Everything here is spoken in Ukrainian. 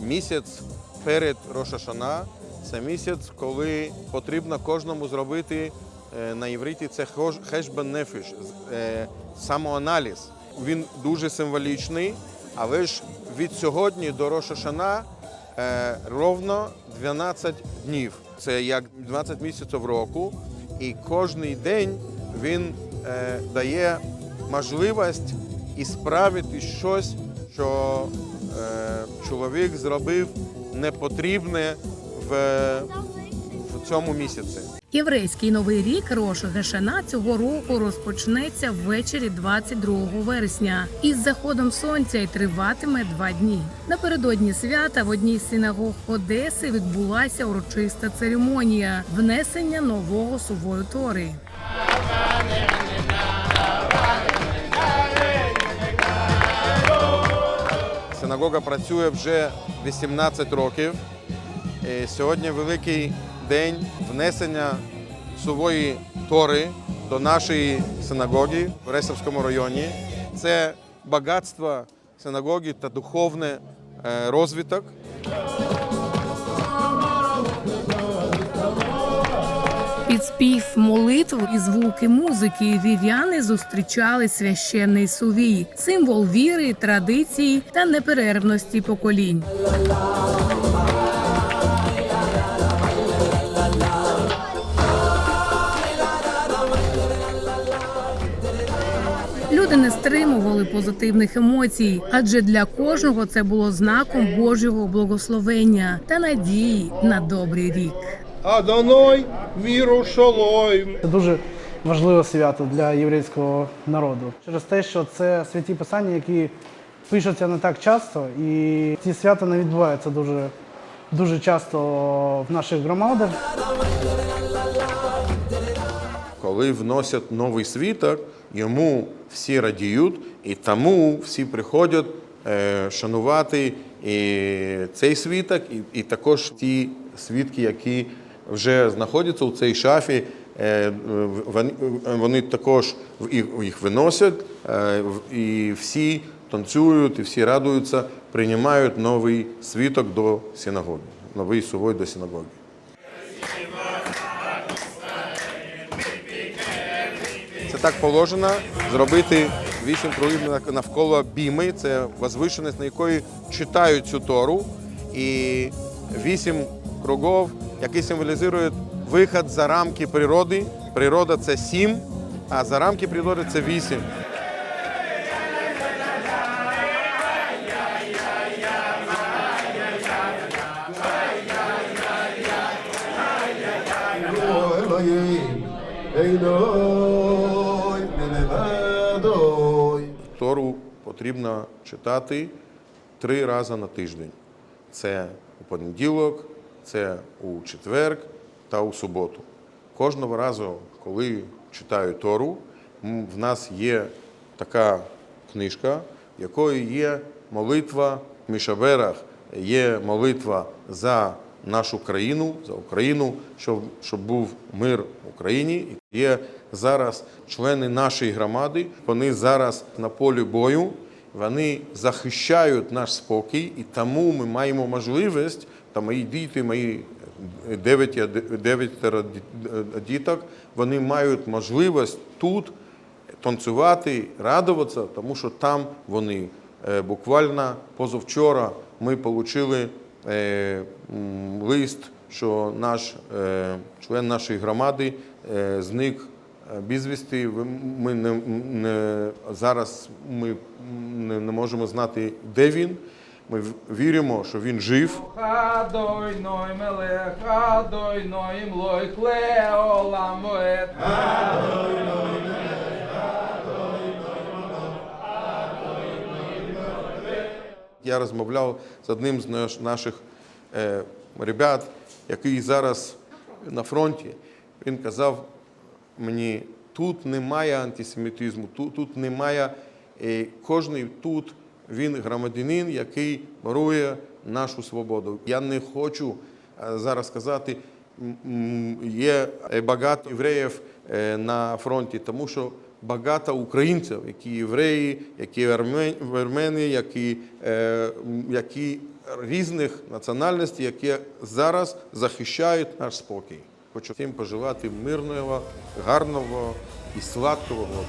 місяць перед Рошашана. Це місяць, коли потрібно кожному зробити е, на євриті це хешбен нефіш, е, самоаналіз. Він дуже символічний, але ж від сьогодні до Рошашана е, ровно 12 днів. Це як 12 місяців року, і кожний день він дає можливість ісправити щось, що чоловік зробив непотрібне в, в цьому місяці. Єврейський новий рік Рош Гешана цього року розпочнеться ввечері 22 вересня із заходом сонця і триватиме два дні. Напередодні свята в одній з синагог Одеси відбулася урочиста церемонія внесення нового сувою тори. Синагога працює вже 18 років. І сьогодні великий день внесення сувої тори до нашої синагоги в Ресовському районі. Це багатство синагоги та духовний е, розвиток. Під спів молитв і звуки музики віряни зустрічали священний сувій, символ віри, традиції та неперервності поколінь. Люди не стримували позитивних емоцій, адже для кожного це було знаком Божого благословення та надії на добрий рік. Адоной віру шолойм. Це дуже важливе свято для єврейського народу через те, що це святі писання, які пишуться не так часто, і ці свята не відбуваються дуже, дуже часто в наших громадах. Коли вносять новий світок, йому всі радіють, і тому всі приходять е, шанувати і цей світок, і, і також ті свідки, які вже знаходяться у цій шафі, е, вони, також їх, виносять, е, і всі танцюють, і всі радуються, приймають новий світок до синагоги, новий сувой до синагоги. Це так положено зробити вісім кругів навколо біми. Це возвишеність, на якої читають цю тору. І вісім кругів, які символізують вихід за рамки природи. Природа це сім, а за рамки природи це вісім. Тору потрібно читати три рази на тиждень. Це у понеділок, це у четверг та у суботу. Кожного разу, коли читаю Тору, в нас є така книжка, в якої є молитва в Мішаверах, є молитва за нашу країну, за Україну, щоб, щоб був мир в Україні. Є зараз члени нашої громади, вони зараз на полі бою, вони захищають наш спокій, і тому ми маємо можливість, та мої діти, мої дев'ять, дев'ятеро ді- діток, вони мають можливість тут танцювати, радуватися, тому що там вони е, буквально позавчора ми отримали е, лист, що наш е, член нашої громади е, зник е, безвісти. Ми не, не зараз ми не, не можемо знати, де він. Ми віримо, що він жив. Я розмовляв з одним з наших е, ребят, який зараз на фронті. Він казав мені, тут немає антисемітизму, тут, тут немає. е, кожний тут він громадянин, який борує нашу свободу. Я не хочу е, зараз сказати, є багато євреїв е, на фронті, тому що багато українців, які євреї, які вірмени, які, е, які різних національностей, які зараз захищають наш спокій. Хочу всім пожелати мирного, гарного і сладкого року.